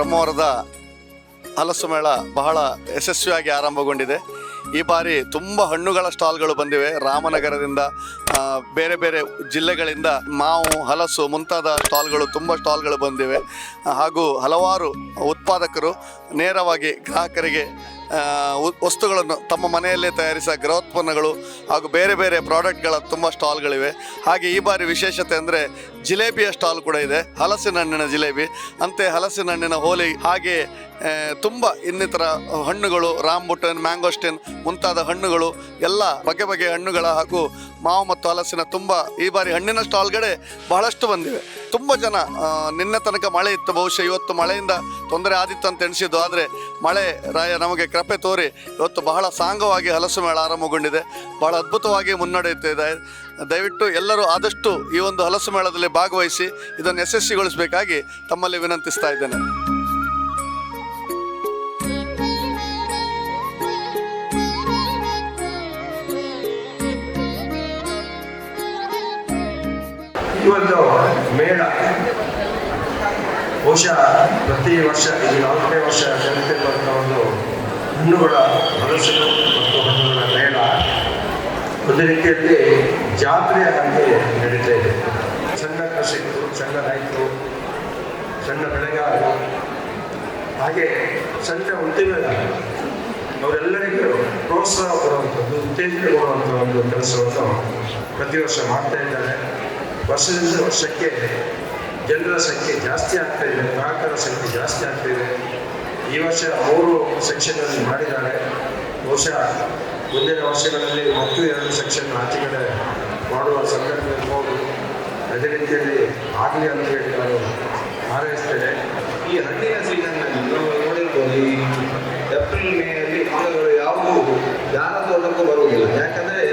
ಬ್ರಹ್ಮವರದ ಹಲಸು ಮೇಳ ಬಹಳ ಯಶಸ್ವಿಯಾಗಿ ಆರಂಭಗೊಂಡಿದೆ. ಈ ಬಾರಿ ತುಂಬ ಹಣ್ಣುಗಳ ಸ್ಟಾಲ್ಗಳು ಬಂದಿವೆ. ರಾಮನಗರದಿಂದ ಬೇರೆ ಬೇರೆ ಜಿಲ್ಲೆಗಳಿಂದ ಮಾವು, ಹಲಸು ಮುಂತಾದ ಸ್ಟಾಲ್ಗಳು, ತುಂಬ ಸ್ಟಾಲ್ಗಳು ಬಂದಿವೆ. ಹಾಗೂ ಹಲವಾರು ಉತ್ಪಾದಕರು ನೇರವಾಗಿ ಗ್ರಾಹಕರಿಗೆ ವಸ್ತುಗಳನ್ನು ತಮ್ಮ ಮನೆಯಲ್ಲೇ ತಯಾರಿಸಿದ ಗೃಹೋತ್ಪನ್ನಗಳು ಹಾಗೂ ಬೇರೆ ಬೇರೆ ಪ್ರಾಡಕ್ಟ್ಗಳ ತುಂಬ ಸ್ಟಾಲ್ಗಳಿವೆ. ಹಾಗೆ ಈ ಬಾರಿ ವಿಶೇಷತೆ ಅಂದರೆ ಜಿಲೇಬಿಯ ಸ್ಟಾಲ್ ಕೂಡ ಇದೆ. ಹಲಸಿನ ಹಣ್ಣಿನ ಜಿಲೇಬಿ. ಅಂತೆ ಹಲಸಿನ ಹಣ್ಣಿನ ಹೋಲಿ ಹಾಗೆ ತುಂಬ ಇನ್ನಿತರ ಹಣ್ಣುಗಳು, ರಾಂಬುಟನ್, ಮ್ಯಾಂಗೋಸ್ಟಿನ್ ಮುಂತಾದ ಹಣ್ಣುಗಳು, ಎಲ್ಲ ಬಗೆ ಬಗೆ ಹಣ್ಣುಗಳ ಹಾಗೂ ಮಾವು ಮತ್ತು ಹಲಸಿನ ತುಂಬ ಈ ಬಾರಿ ಹಣ್ಣಿನ ಸ್ಟಾಲ್ಗಳೇ ಬಹಳಷ್ಟು ಬಂದಿವೆ. ತುಂಬ ಜನ ನಿನ್ನೆ ತನಕ ಮಳೆ ಇತ್ತು. ಬಹುಶಃ ಇವತ್ತು ಮಳೆಯಿಂದ ತೊಂದರೆ ಆದಿತ್ತು ಅಂತ ಎಣಿಸಿದ್ದು. ಆದರೆ ಮಳೆ, ರಾಯ, ನಮಗೆ ಕೃಪೆ ತೋರಿ ಇವತ್ತು ಬಹಳ ಸಾಂಗವಾಗಿ ಹಲಸು ಮೇಳ ಆರಂಭಗೊಂಡಿದೆ. ಬಹಳ ಅದ್ಭುತವಾಗಿ ಮುನ್ನಡೆಯುತ್ತಿದೆ. ದಯವಿಟ್ಟು ಎಲ್ಲರೂ ಆದಷ್ಟು ಈ ಒಂದು ಹಲಸು ಮೇಳದಲ್ಲಿ ಭಾಗವಹಿಸಿ ಇದನ್ನು ಯಶಸ್ವಿಗೊಳಿಸಬೇಕಾಗಿ ತಮ್ಮಲ್ಲಿ ವಿನಂತಿಸ್ತಾ ಇದ್ದೇನೆ. ಈ ಒಂದು ಮೇಳ ಬಹುಶಃ ಪ್ರತಿ ವರ್ಷ, ಈ ನಾಲ್ಕನೇ ವರ್ಷ ಜರುಗುತ್ತಿರುವಂಥ ಒಂದು ಹಣ್ಣುಗಳ ಹಲಸು ಮತ್ತು ಹಣ್ಣುಗಳ ಮೇಳ. ಒಂದು ರೀತಿಯಲ್ಲಿ ಜಾತ್ರೆಯ ಹಾಗೆ ನಡೀತಾ ಇದೆ. ಸಣ್ಣ ಕೃಷಿಕರು ಸಣ್ಣ ರೈತರು ಸಣ್ಣ ಬೆಳೆಗಾರರು, ಹಾಗೆ ಸಣ್ಣ ಉದ್ದಿಮೆದಾರರು ಅವರೆಲ್ಲರಿಗೂ ಪ್ರೋತ್ಸಾಹ ಕೊಡುವಂಥದ್ದು, ಉತ್ತೇಜನ ಕೊಡುವಂಥ ಒಂದು ಕೆಲಸವನ್ನು ಪ್ರತಿ ವರ್ಷ ಮಾಡ್ತಾ ಇದ್ದಾರೆ. ವರ್ಷದಿಂದ ವರ್ಷಕ್ಕೆ ಜನರ ಸಂಖ್ಯೆ ಜಾಸ್ತಿ ಆಗ್ತಾ ಇದೆ, ಗ್ರಾಹಕರ ಸಂಖ್ಯೆ ಜಾಸ್ತಿ ಆಗ್ತಾ ಇದೆ. ಈ ವರ್ಷ ಮೂರು ಸೆಕ್ಷನಲ್ಲಿ ಮಾಡಿದ್ದಾರೆ. ಬಹುಶಃ ಮುಂದಿನ ವರ್ಷಗಳಲ್ಲಿ ಮತ್ತು ಎರಡು ಸೆಕ್ಷನ್ ಆಚೆ ಕಡೆ ಮಾಡುವ ಸಂಘಟನೆ ಇರ್ಬೋದು. ಅದೇ ರೀತಿಯಲ್ಲಿ ಆಗಲಿ ಅಂತ ಹೇಳಿ ನಾನು ಹಾರೈಸ್ತೇನೆ. ಈ ಹಣ್ಣಿನ ಸೀಸನ್ನಲ್ಲಿ ನಾವು ನೋಡಿರ್ಬೋದು, ಈ ಏಪ್ರಿಲ್ ಮೇಯಲ್ಲಿ ಯಾವುದು ಯಾವುದೂ ಯಾರ ತೋಟಕ್ಕೂ ಬರುವುದಿಲ್ಲ. ಯಾಕಂದರೆ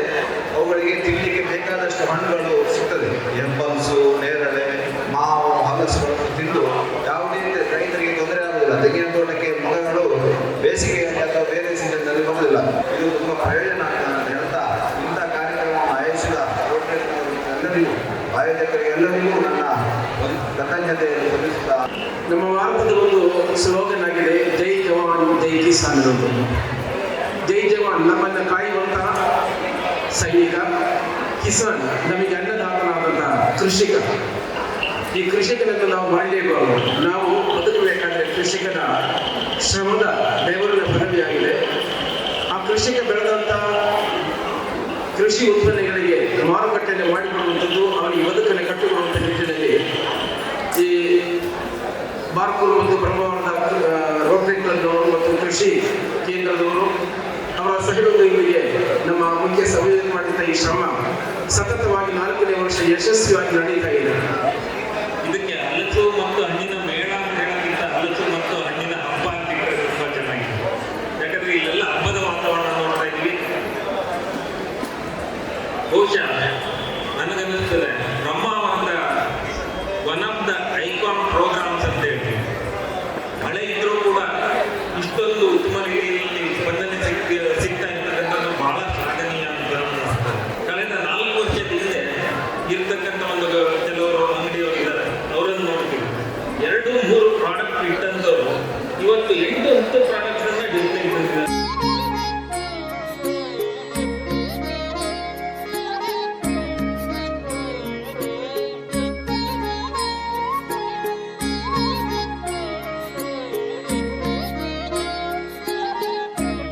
ಅವುಗಳಿಗೆ ತಿನ್ನಲಿಕ್ಕೆ ಬೇಕಾದಷ್ಟು ಹಣ್ಣುಗಳು ಸಿಗ್ತದೆ ಎಂಬಲ್ಸು ನೇರಳೆ ಮಾವು ಹಲಸುಗಳನ್ನು ತಿಂದು ಯಾವುದೇ ರೈತರಿಗೆ ತೊಂದರೆ ಆಗುವುದಿಲ್ಲ ತೆಂಗಿನ ತೋಟಕ್ಕೆ ಮಗಗಳು ಬೇಸಿಗೆಯಲ್ಲಿ ಅಥವಾ ಬೇರೆ ಸೀಸನ್ನಲ್ಲಿ ಬರುವುದಿಲ್ಲ ಇದು ತುಂಬ ಪ್ರಯೋಜನ ಆಗ್ತದೆ ಅಂತ ಹೇಳ್ತಾ ಇಂಥ ಕಾರ್ಯಕ್ರಮವನ್ನು ಆಯೋಜಿಸಿದ ರೋಟರಿ ಎಲ್ಲರಿಗೂ ಎಲ್ಲರಿಗೂ ನನ್ನ ಕೃತಜ್ಞತೆಯನ್ನು ಸಲ್ಲಿಸುತ್ತಾ ನಮ್ಮ ಭಾರತದ ಒಂದು ಸ್ಲೋಗನ್ ಆಗಿದೆ, ಜೈ ಜವಾನ್, ಜೈ ಕಿಸಾನ್ ಜೈ ಜವಾನ್, ನಮ್ಮನ್ನು ಕಾಯುವಂತಹ ಸೈನಿಕ, ಕಿಸಾನ್, ನಮಗೆ ಅನ್ನದಾತನಾದಂತಹ ಕೃಷಿಕ. ಈ ಕೃಷಿಕನನ್ನು ನಾವು ಮಾಡಲೇಬಾರದು ನಾವು ಬದುಕಬೇಕಾದ್ರೆ ಕೃಷಿಕನ ಶ್ರಮದ ಬೆವರಿನ ಪದವಿಯಾಗಿದೆ. ಆ ಕೃಷಿಕ ಬೆಳೆದಂತಹ ಕೃಷಿ ಉತ್ಪನ್ನಗಳಿಗೆ ಮಾರುಕಟ್ಟೆಯನ್ನು ಮಾಡಿಕೊಡುವಂಥದ್ದು ಅವನಿಗೆ ಬದುಕನ್ನು ಕಟ್ಟಿಕೊಡುವಂಥ ನಿಟ್ಟಿನಲ್ಲಿ ಈ ಬಾರ್ಕೂರು ಮತ್ತು ಬ್ರಹ್ಮಾವರದ ರೋಟರಿ ಕ್ಲಬ್ನವರು ಮತ್ತು ಕೃಷಿ ಕೇಂದ್ರದವರು ಅವರ ಸಹಯೋಗಿಗಳಿಗೆ ನಮ್ಮ ಮುಖ್ಯ ಸಂಯೋಜನೆ ಮಾಡಿದ ಈ ಶ್ರಮ ಸತತವಾಗಿ ನಾಲ್ಕನೇ ವರ್ಷ ಯಶಸ್ವಿಯಾಗಿ ನಡೀತಾ ಇದೆ.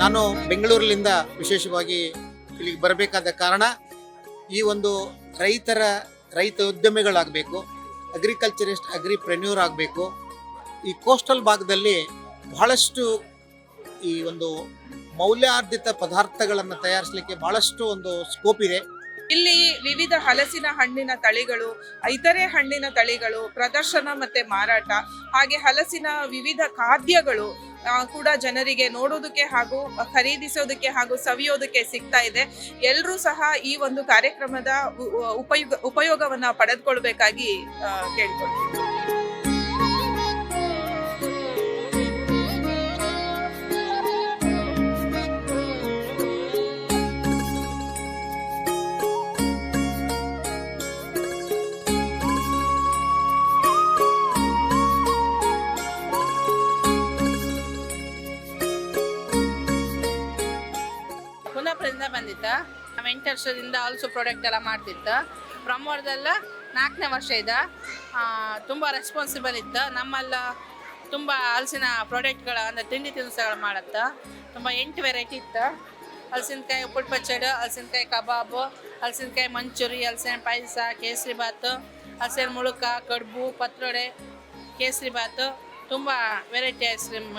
ನಾನು ಬೆಂಗಳೂರಿನಿಂದ ವಿಶೇಷವಾಗಿ ಇಲ್ಲಿಗೆ ಬರಬೇಕಾದ ಕಾರಣ ಈ ಒಂದು ರೈತರ, ರೈತ ಉದ್ಯಮಿಗಳಾಗಬೇಕು ಅಗ್ರಿಕಲ್ಚರಿಸ್ಟ್ ಅಗ್ರಿಪ್ರೆನ್ಯೂರ್ ಆಗಬೇಕು. ಈ ಕೋಸ್ಟಲ್ ಭಾಗದಲ್ಲಿ ಬಹಳಷ್ಟು ಈ ಒಂದು ಮೌಲ್ಯಾರ್ಧಿತ ಪದಾರ್ಥಗಳನ್ನು ತಯಾರಿಸಲಿಕ್ಕೆ ಬಹಳಷ್ಟು ಒಂದು ಸ್ಕೋಪ್ ಇದೆ. ಇಲ್ಲಿ ವಿವಿಧ ಹಲಸಿನ ಹಣ್ಣಿನ ತಳಿಗಳು ಇತರೆ ಹಣ್ಣಿನ ತಳಿಗಳು, ಪ್ರದರ್ಶನ ಮತ್ತೆ ಮಾರಾಟ, ಹಾಗೆ ಹಲಸಿನ ವಿವಿಧ ಖಾದ್ಯಗಳು ಕೂಡ ಜನರಿಗೆ ನೋಡೋದಕ್ಕೆ ಹಾಗೂ ಖರೀದಿಸೋದಕ್ಕೆ ಹಾಗೂ ಸವಿಯೋದಕ್ಕೆ ಸಿಗ್ತಾ ಇದೆ. ಎಲ್ಲರೂ ಸಹ ಈ ಒಂದು ಕಾರ್ಯಕ್ರಮದ ಉಪಯೋಗ ಉಪಯೋಗವನ್ನ ಪಡೆದುಕೊಳ್ಬೇಕಾಗಿ ಆ, ವರ್ಷದಿಂದ ಆಲ್ಸೋ ಪ್ರಾಡಕ್ಟ್ ಎಲ್ಲ ಮಾಡ್ತಿತ್ತು ಬ್ರಹ್ಮವರದಲ್ಲ ನಾಲ್ಕನೇ ವರ್ಷ ಇದೆ ತುಂಬ ರೆಸ್ಪಾನ್ಸಿಬಲ್ ಇತ್ತು ನಮ್ಮಲ್ಲ ತುಂಬ ಹಲಸಿನ ಪ್ರಾಡಕ್ಟ್ಗಳ ಅಂದರೆ ತಿಂಡಿ ತಿನಿಸುಗಳು ಮಾಡತ್ತ. ತುಂಬ ಎಂಟು ವೆರೈಟಿ ಇತ್ತು. ಹಲಸಿನಕಾಯಿ ಉಪ್ಪಿಟ್ಟು ಪಚ್ಚಡಿ, ಹಲಸಿನಕಾಯಿ ಕಬಾಬು, ಹಲಸಿನಕಾಯಿ ಮಂಚೂರಿ, ಹಲಸಿನ ಪಾಯಸ, ಕೇಸರಿ ಬಾತು ಹಲಸಿನ ಮುಳುಕ, ಕಡುಬು, ಪತ್ರೊಡೆ, ಕೇಸರಿ ಬಾತು ತುಂಬ ವೆರೈಟಿ ಐಸ್ ಕ್ರೀಮ್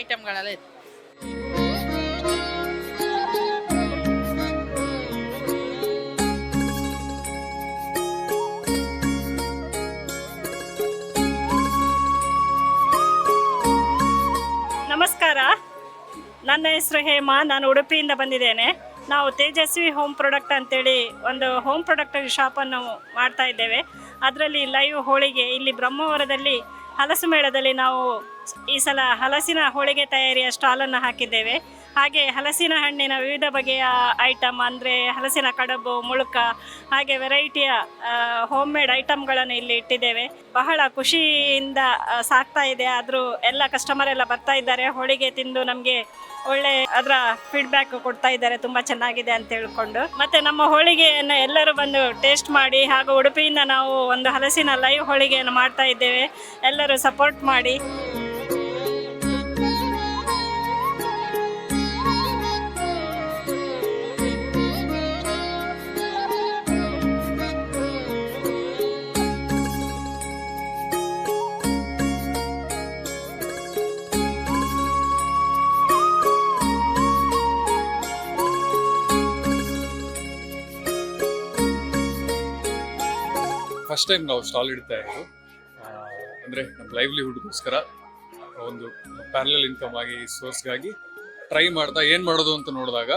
ಐಟಮ್ಗಳೆಲ್ಲ ಇತ್ತು. ನಮಸ್ಕಾರ. ನನ್ನ ಹೆಸರು ಹೇಮಾ, ನಾನು ಉಡುಪಿಯಿಂದ ಬಂದಿದ್ದೇನೆ. ನಾವು ತೇಜಸ್ವಿ ಹೋಮ್ ಪ್ರಾಡಕ್ಟ್ ಅಂತೇಳಿ ಒಂದು ಹೋಮ್ ಪ್ರಾಡಕ್ಟ್ ಶಾಪನ್ನು ಮಾಡ್ತಾ ಇದ್ದೇವೆ. ಅದರಲ್ಲಿ ಲೈವ್ ಹೋಳಿಗೆ, ಇಲ್ಲಿ ಬ್ರಹ್ಮವರದಲ್ಲಿ ಹಲಸು ಮೇಳದಲ್ಲಿ ನಾವು ಈ ಸಲ ಹಲಸಿನ ಹೋಳಿಗೆ ತಯಾರಿಯ ಸ್ಟಾಲನ್ನು ಹಾಕಿದ್ದೇವೆ. ಹಾಗೆ ಹಲಸಿನ ಹಣ್ಣಿನ ವಿವಿಧ ಬಗೆಯ ಐಟಮ್ ಅಂದರೆ ಹಲಸಿನ ಕಡಬು, ಮುಳುಕ, ಹಾಗೆ ವೆರೈಟಿಯ ಹೋಮ್ ಮೇಡ್ ಐಟಮ್ಗಳನ್ನು ಇಲ್ಲಿ ಇಟ್ಟಿದ್ದೇವೆ. ಬಹಳ ಖುಷಿಯಿಂದ ಸಾಕ್ತಾ ಇದೆ. ಆದರೂ ಎಲ್ಲ ಕಸ್ಟಮರ್ ಎಲ್ಲ ಬರ್ತಾ ಇದ್ದಾರೆ. ಹೋಳಿಗೆ ತಿಂದು ನಮಗೆ ಒಳ್ಳೆ ಅದರ ಫೀಡ್ಬ್ಯಾಕ್ ಕೊಡ್ತಾ ಇದ್ದಾರೆ. ತುಂಬ ಚೆನ್ನಾಗಿದೆ ಅಂತ ಹೇಳ್ಕೊಂಡು. ಮತ್ತೆ ನಮ್ಮ ಹೋಳಿಗೆಯನ್ನು ಎಲ್ಲರೂ ಬಂದು ಟೇಸ್ಟ್ ಮಾಡಿ, ಹಾಗೂ ಉಡುಪಿಯಿಂದ ನಾವು ಒಂದು ಹಲಸಿನ ಲೈವ್ ಹೋಳಿಗೆಯನ್ನು ಮಾಡ್ತಾ ಇದ್ದೇವೆ. ಎಲ್ಲರೂ ಸಪೋರ್ಟ್ ಮಾಡಿ. ಫಸ್ಟ್ ಟೈಮ್ ನಾವು ಸ್ಟಾಲ್ ಇಡ್ತಾ ಇದ್ದು ಅಂದರೆ ನಮ್ಮ ಲೈವ್ಲಿಹುಡ್ಗೋಸ್ಕರ ಒಂದು ಪ್ಯಾರಲಲ್ ಇನ್ಕಮ್ ಆಗಿ ಸೋರ್ಸ್ಗಾಗಿ ಟ್ರೈ ಮಾಡ್ತಾ ಏನು ಮಾಡೋದು ಅಂತ ನೋಡಿದಾಗ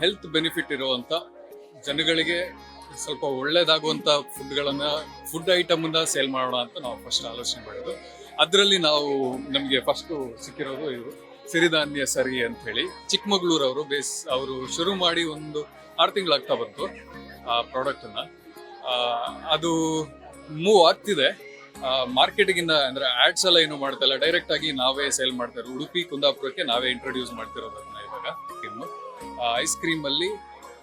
ಹೆಲ್ತ್ ಬೆನಿಫಿಟ್ ಇರುವಂಥ ಜನಗಳಿಗೆ ಸ್ವಲ್ಪ ಒಳ್ಳೇದಾಗುವಂಥ ಫುಡ್ಗಳನ್ನು ಫುಡ್ ಐಟಮನ್ನ ಸೇಲ್ ಮಾಡೋಣ ಅಂತ ನಾವು ಫಸ್ಟ್ ಆಲೋಚನೆ ಮಾಡಿದ್ದು. ಅದರಲ್ಲಿ ನಾವು ನಮಗೆ ಫಸ್ಟು ಸಿಕ್ಕಿರೋದು ಇದು ಸಿರಿಧಾನ್ಯ ಸರಿ ಅಂತ ಹೇಳಿ ಚಿಕ್ಕಮಗಳೂರು ಅವರು ಬೇಸ್ ಅವರು ಶುರು ಮಾಡಿ ಒಂದು ಆರು ತಿಂಗಳಾಗ್ತಾ ಬಂತು ಆ ಪ್ರಾಡಕ್ಟನ್ನು ಅದು ಮೂವ್ ಆಗ್ತಿದೆ. ಮಾರ್ಕೆಟಿಗಿಂದ ಅಂದ್ರೆ ಆಡ್ಸ್ ಎಲ್ಲ ಏನು ಮಾಡ್ತಾ ಇಲ್ಲ. ಡೈರೆಕ್ಟ್ ಆಗಿ ನಾವೇ ಸೇಲ್ ಮಾಡ್ತಾರೆ ಉಡುಪಿ, ಕುಂದಾಪುರಕ್ಕೆ ನಾವೇ ಇಂಟ್ರೊಡ್ಯೂಸ್ ಮಾಡ್ತಿರೋದು ಇವಾಗ. ಇನ್ನು ಐಸ್ ಕ್ರೀಮ್ ಅಲ್ಲಿ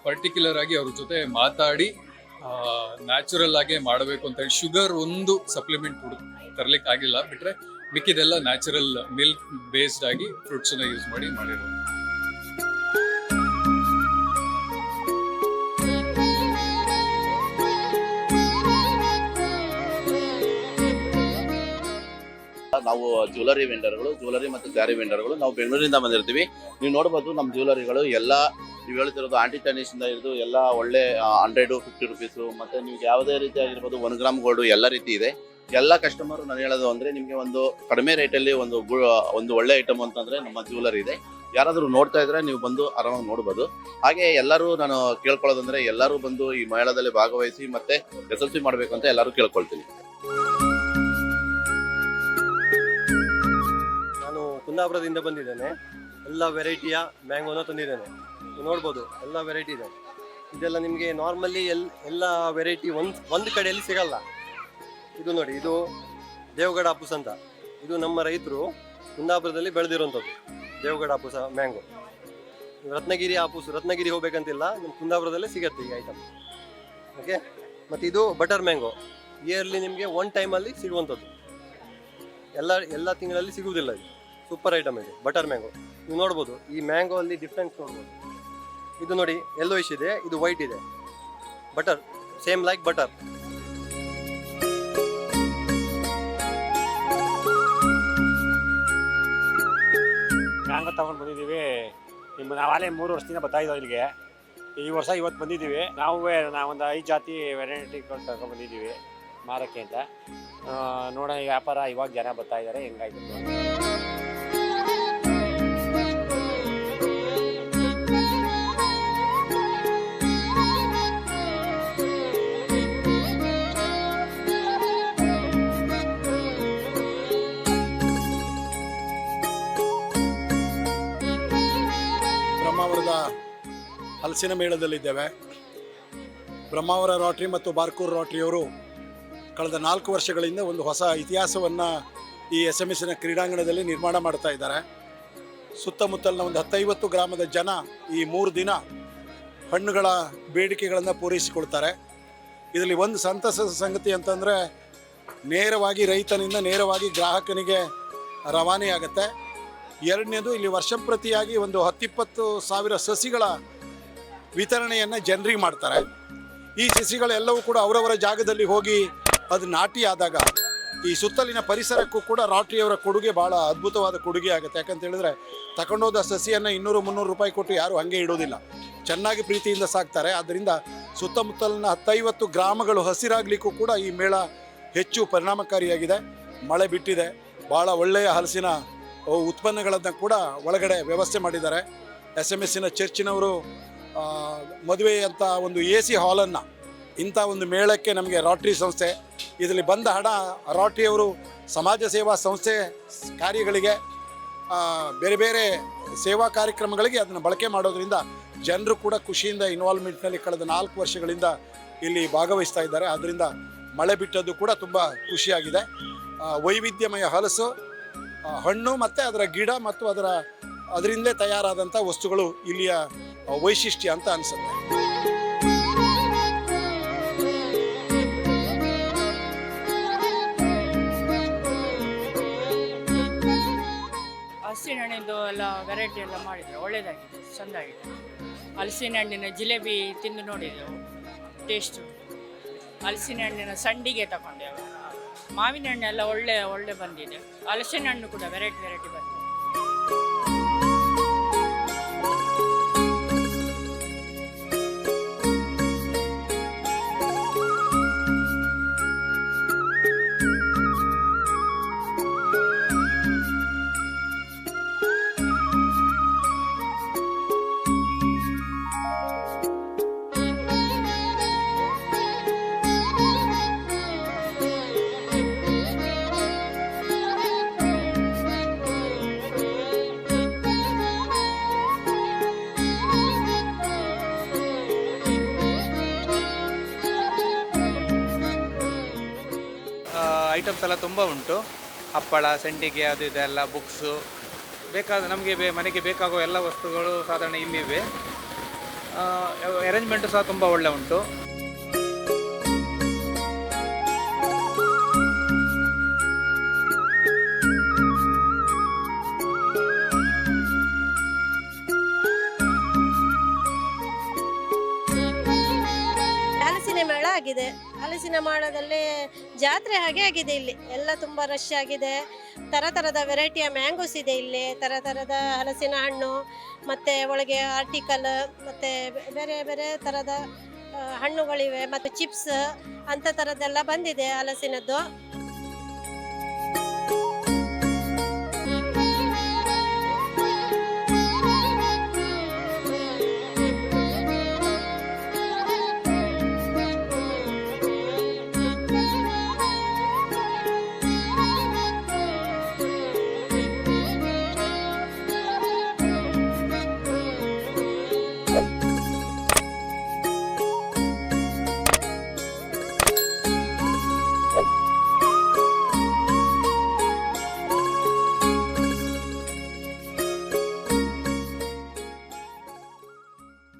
ಪರ್ಟಿಕ್ಯುಲರ್ ಆಗಿ ಅವ್ರ ಜೊತೆ ಮಾತಾಡಿ ನ್ಯಾಚುರಲ್ ಆಗಿ ಮಾಡಬೇಕು ಅಂತ ಹೇಳಿ ಶುಗರ್ ಒಂದು ಸಪ್ಲಿಮೆಂಟ್ ತರ್ಲಿಕ್ಕೆ ಆಗಿಲ್ಲ ಬಿಟ್ರೆ ಮಿಕ್ಕಿದೆಲ್ಲ ನ್ಯಾಚುರಲ್ ಮಿಲ್ಕ್ ಬೇಸ್ಡ್ ಆಗಿ ಫ್ರೂಟ್ಸ್ ಯೂಸ್ ಮಾಡಿ ಮಾಡಿರೋದು. ನಾವು ಜ್ಯುವೆಲರಿ ವೆಂಡರ್ಗಳು ಜ್ಯುವೆಲರಿ ಮತ್ತು ಸ್ಯಾರಿ ವೆಂಡರ್ಗಳು ನಾವು ಬೆಂಗಳೂರಿಂದ ಬಂದಿರ್ತೀವಿ. ನೀವು ನೋಡ್ಬೋದು ನಮ್ಮ ಜ್ಯುವೆಲರಿಗಳು ಎಲ್ಲ ನೀವು ಹೇಳ್ತಿರೋದು ಆಂಟಿ ಇಂದ ಹಿಡಿದು ಎಲ್ಲ ಒಳ್ಳೆ ಹಂಡ್ರೆಡು ಫಿಫ್ಟಿ ರುಪೀಸು ಮತ್ತು ನಿಮ್ಗೆ ಯಾವುದೇ ರೀತಿ ಆಗಿರ್ಬೋದು ಒನ್ ಗ್ರಾಮ್ ಗೋಲ್ಡು ಎಲ್ಲ ರೀತಿ ಇದೆ. ಎಲ್ಲ ಕಸ್ಟಮರ್ ನಾನು ಹೇಳೋದು ಅಂದರೆ ನಿಮಗೆ ಒಂದು ಕಡಿಮೆ ರೇಟಲ್ಲಿ ಒಂದು ಒಂದು ಒಳ್ಳೆ ಐಟಮ್ ಅಂತಂದರೆ ನಮ್ಮ ಜ್ಯುವೆಲರಿ ಇದೆ. ಯಾರಾದರೂ ನೋಡ್ತಾ ಇದ್ರೆ ನೀವು ಬಂದು ಆರಾಮಾಗಿ ನೋಡ್ಬೋದು. ಹಾಗೆ ಎಲ್ಲರೂ ನಾನು ಕೇಳ್ಕೊಳ್ಳೋದಂದ್ರೆ ಎಲ್ಲರೂ ಬಂದು ಈ ಮೇಳದಲ್ಲಿ ಭಾಗವಹಿಸಿ ಮತ್ತೆ ಸಿ ಮಾಡಬೇಕು ಅಂತ ಎಲ್ಲರೂ ಕೇಳ್ಕೊಳ್ತೀನಿ. ಕುಂದಾಪುರದಿಂದ ಬಂದಿದ್ದೇನೆ. ಎಲ್ಲ ವೆರೈಟಿಯ ಮ್ಯಾಂಗೋನ ತಂದಿದ್ದೇನೆ. ನೋಡ್ಬೋದು, ಎಲ್ಲ ವೆರೈಟಿ ಇದೆ. ಇದೆಲ್ಲ ನಿಮಗೆ ನಾರ್ಮಲಿ ಎಲ್, ಎಲ್ಲ ವೆರೈಟಿ ಒಂದು ಒಂದು ಕಡೆಯಲ್ಲಿ ಸಿಗಲ್ಲ. ಇದು ನೋಡಿ, ಇದು ದೇವಗಡ ಹಾಪುಸ್ ಅಂತ. ಇದು ನಮ್ಮ ರೈತರು ಕುಂದಾಪುರದಲ್ಲಿ ಬೆಳೆದಿರುವಂಥದ್ದು, ದೇವಗಡ ಅಪ್ಪುಸ ಮ್ಯಾಂಗೋ ರತ್ನಗಿರಿ ಹಾಪುಸ್ ರತ್ನಗಿರಿ ಹೋಗ್ಬೇಕಂತಿಲ್ಲ ನಿಮ್ಮ ಕುಂದಾಪುರದಲ್ಲೇ ಸಿಗತ್ತೆ ಈ ಐಟಮ್ ಓಕೆ ಮತ್ತು ಇದು ಬಟರ್ ಮ್ಯಾಂಗೋ ಇಯರ್ಲಿ ನಿಮಗೆ ಒನ್ ಟೈಮಲ್ಲಿ ಸಿಗುವಂಥದ್ದು. ಎಲ್ಲ ಎಲ್ಲ ತಿಂಗಳಲ್ಲಿ ಸಿಗುವುದಿಲ್ಲ ಇದು. ಸೂಪರ್ ಐಟಮ್ ಇದೆ, ಬಟರ್ ಮ್ಯಾಂಗೋ. ನೀವು ನೋಡ್ಬೋದು, ಈ ಮ್ಯಾಂಗೋ ಅಲ್ಲಿ ಡಿಫ್ರೆನ್ಸ್ ನೋಡ್ಬೋದು. ಇದು ನೋಡಿ ಯೆಲ್ಲೋಯಿಶ್ ಇದೆ, ಇದು ವೈಟ್ ಇದೆ. Butter same like butter mango ತಗೊಂಡು ಬಂದಿದ್ದೀವಿ. ನಿಮ್ಮ ನಾವಾಗಲೇ ಮೂರು ವರ್ಷದಿಂದ ಬರ್ತಾ ಇದ್ದೋ ಇಲ್ಲಿಗೆ. ಈ ವರ್ಷ ಇವತ್ತು ಬಂದಿದ್ದೀವಿ. ನಾವು ನಾವೊಂದು ಐದು ಜಾತಿ ವೆರೈಟಿ ತಗೊಂಡು ಬಂದಿದ್ದೀವಿ ಮಾರಕ್ಕೆ ಅಂತ. ನೋಡೋಣ ವ್ಯಾಪಾರ ಇವಾಗ ಜನ ಬರ್ತಾ ಇದ್ದಾರೆ ಹೆಂಗಾಯ್ತು ಹಲಸಿನ ಮೇಳದಲ್ಲಿದ್ದೇವೆ. ಬ್ರಹ್ಮಾವರ ರಾಟ್ರಿ ಮತ್ತು ಬಾರ್ಕೂರ್ ರಾಟ್ರಿಯವರು ಕಳೆದ ನಾಲ್ಕು ವರ್ಷಗಳಿಂದ ಒಂದು ಹೊಸ ಇತಿಹಾಸವನ್ನು ಈ ಎಸ್ ಎಂ ಎಸ್ಸಿನ ಕ್ರೀಡಾಂಗಣದಲ್ಲಿ ನಿರ್ಮಾಣ ಮಾಡ್ತಾ ಇದ್ದಾರೆ. ಸುತ್ತಮುತ್ತಲಿನ ಒಂದು ಹತ್ತೈವತ್ತು ಗ್ರಾಮದ ಜನ ಈ ಮೂರು ದಿನ ಹಣ್ಣುಗಳ ಬೇಡಿಕೆಗಳನ್ನು ಪೂರೈಸಿಕೊಳ್ತಾರೆ. ಇದರಲ್ಲಿ ಒಂದು ಸಂತಸದ ಸಂಗತಿ ಅಂತಂದರೆ ನೇರವಾಗಿ ರೈತನಿಂದ ನೇರವಾಗಿ ಗ್ರಾಹಕನಿಗೆ ರವಾನೆಯಾಗತ್ತೆ. ಎರಡನೇದು ಇಲ್ಲಿ ವರ್ಷಂಪ್ರತಿಯಾಗಿ ಒಂದು ಹತ್ತಿಪ್ಪತ್ತು ಸಾವಿರ ಸಸಿಗಳ ವಿತರಣೆಯನ್ನು ಜನರಿಗೆ ಮಾಡ್ತಾರೆ. ಈ ಸಸಿಗಳೆಲ್ಲವೂ ಕೂಡ ಅವರವರ ಜಾಗದಲ್ಲಿ ಹೋಗಿ ಅದು ನಾಟಿ ಆದಾಗ ಈ ಸುತ್ತಲಿನ ಪರಿಸರಕ್ಕೂ ಕೂಡ ರಾಟ್ರಿಯವರ ಕೊಡುಗೆ ಭಾಳ ಅದ್ಭುತವಾದ ಕೊಡುಗೆ ಆಗುತ್ತೆ. ಯಾಕಂತ ಹೇಳಿದ್ರೆ ತಗೊಂಡೋದ ಸಸಿಯನ್ನು ಇನ್ನೂರು ಮುನ್ನೂರು ರೂಪಾಯಿ ಕೊಟ್ಟು ಯಾರು ಹಾಗೆ ಇಡೋದಿಲ್ಲ. ಚೆನ್ನಾಗಿ ಪ್ರೀತಿಯಿಂದ ಸಾಕ್ತಾರೆ. ಆದ್ದರಿಂದ ಸುತ್ತಮುತ್ತಲಿನ ಹತ್ತೈವತ್ತು ಗ್ರಾಮಗಳು ಹಸಿರಾಗಲಿಕ್ಕೂ ಕೂಡ ಈ ಮೇಳ ಹೆಚ್ಚು ಪರಿಣಾಮಕಾರಿಯಾಗಿದೆ. ಮಳೆ ಬಿಟ್ಟಿದೆ. ಭಾಳ ಒಳ್ಳೆಯ ಹಲಸಿನ, ಉತ್ಪನ್ನಗಳನ್ನು ಕೂಡ ಒಳಗಡೆ ವ್ಯವಸ್ಥೆ ಮಾಡಿದ್ದಾರೆ. ಎಸ್ ಎಂ ಎಸ್ಸಿನ ಚರ್ಚಿನವರು ಆ, ಮದುವೆ ಅಂತ ಒಂದು ಎ ಸಿ ಹಾಲನ್ನು ಇಂಥ ಒಂದು ಮೇಳಕ್ಕೆ ನಮಗೆ ರಾಟ್ರಿ ಸಂಸ್ಥೆ ಇದರಲ್ಲಿ ಬಂದ ಹಣ ರಾಟ್ರಿಯವರು ಸಮಾಜ ಸೇವಾ ಸಂಸ್ಥೆ ಕಾರ್ಯಗಳಿಗೆ ಬೇರೆ ಬೇರೆ ಸೇವಾ ಕಾರ್ಯಕ್ರಮಗಳಿಗೆ ಅದನ್ನು ಬಳಕೆ ಮಾಡೋದ್ರಿಂದ ಜನರು ಕೂಡ ಖುಷಿಯಿಂದ ಇನ್ವಾಲ್ವ್ಮೆಂಟ್ನಲ್ಲಿ ಕಳೆದ ನಾಲ್ಕು ವರ್ಷಗಳಿಂದ ಇಲ್ಲಿ ಭಾಗವಹಿಸ್ತಾ ಇದ್ದಾರೆ. ಆದ್ದರಿಂದ ಮಳೆ ಬಿಟ್ಟದ್ದು ಕೂಡ ತುಂಬ ಖುಷಿಯಾಗಿದೆ. ವೈವಿಧ್ಯಮಯ ಹಲಸು ಹಣ್ಣು ಮತ್ತು ಅದರ ಗಿಡ ಮತ್ತು ಅದರ ಅದರಿಂದಲೇ ತಯಾರಾದಂಥ ವಸ್ತುಗಳು ಇಲ್ಲಿಯ ವೈಶಿಷ್ಟ್ಯ ಅಂತ ಅನಿಸುತ್ತೆ. ಹಲಸಿನ ಹಣ್ಣಿಂದು ಎಲ್ಲ ವೆರೈಟಿ ಎಲ್ಲ ಮಾಡಿದ್ರು ಒಳ್ಳೇದಾಗಿದೆ, ಚೆಂದಾಗಿದೆ. ಹಲಸಿನ ಹಣ್ಣಿನ ಜಿಲೇಬಿ ತಿಂದು ನೋಡಿದೆವು ಟೇಸ್ಟು ಹಲಸಿನ ಹಣ್ಣಿನ ಸಂಡಿಗೆ ತಗೊಂಡೆವು ಮಾವಿನ ಹಣ್ಣೆಲ್ಲ ಒಳ್ಳೆ ಒಳ್ಳೆ ಬಂದಿದೆ. ಹಲಸಿನ ಹಣ್ಣು ಕೂಡ ವೆರೈಟಿ ವೆರೈಟಿ ಬಂದಿದೆ. ತುಂಬ ಉಂಟು. ಹಪ್ಪಳ, ಸಂಡಿಗೆ, ಅದು ಇದೆಲ್ಲ ಬುಕ್ಸು ಬೇಕಾದ ನಮಗೆ ಬೇ, ಮನೆಗೆ ಬೇಕಾಗುವ ಎಲ್ಲ ವಸ್ತುಗಳು ಸಾಧಾರಣ ಇಲ್ಲಿವೆ. ಅರೇಂಜ್ಮೆಂಟು ಸಹ ತುಂಬ ಒಳ್ಳೆ ಉಂಟು. ಆಗಿದೆ. ಹಲಸಿನ ಮಾಡದಲ್ಲಿ ಜಾತ್ರೆ ಹಾಗೆ ಆಗಿದೆ ಇಲ್ಲಿ. ಎಲ್ಲ ತುಂಬ ರಶ್ ಆಗಿದೆ. ಥರ ಥರದ ವೆರೈಟಿಯ ಮ್ಯಾಂಗೋಸ್ ಇದೆ ಇಲ್ಲಿ. ಥರ ಥರದ ಹಲಸಿನ ಹಣ್ಣು, ಮತ್ತು ಒಳಗೆ ಆರ್ಟಿಕಲ್ ಮತ್ತು ಬೇರೆ ಬೇರೆ ಥರದ ಹಣ್ಣುಗಳಿವೆ, ಮತ್ತು ಚಿಪ್ಸ್ ಅಂಥ ಥರದ್ದೆಲ್ಲ ಬಂದಿದೆ ಹಲಸಿನದ್ದು.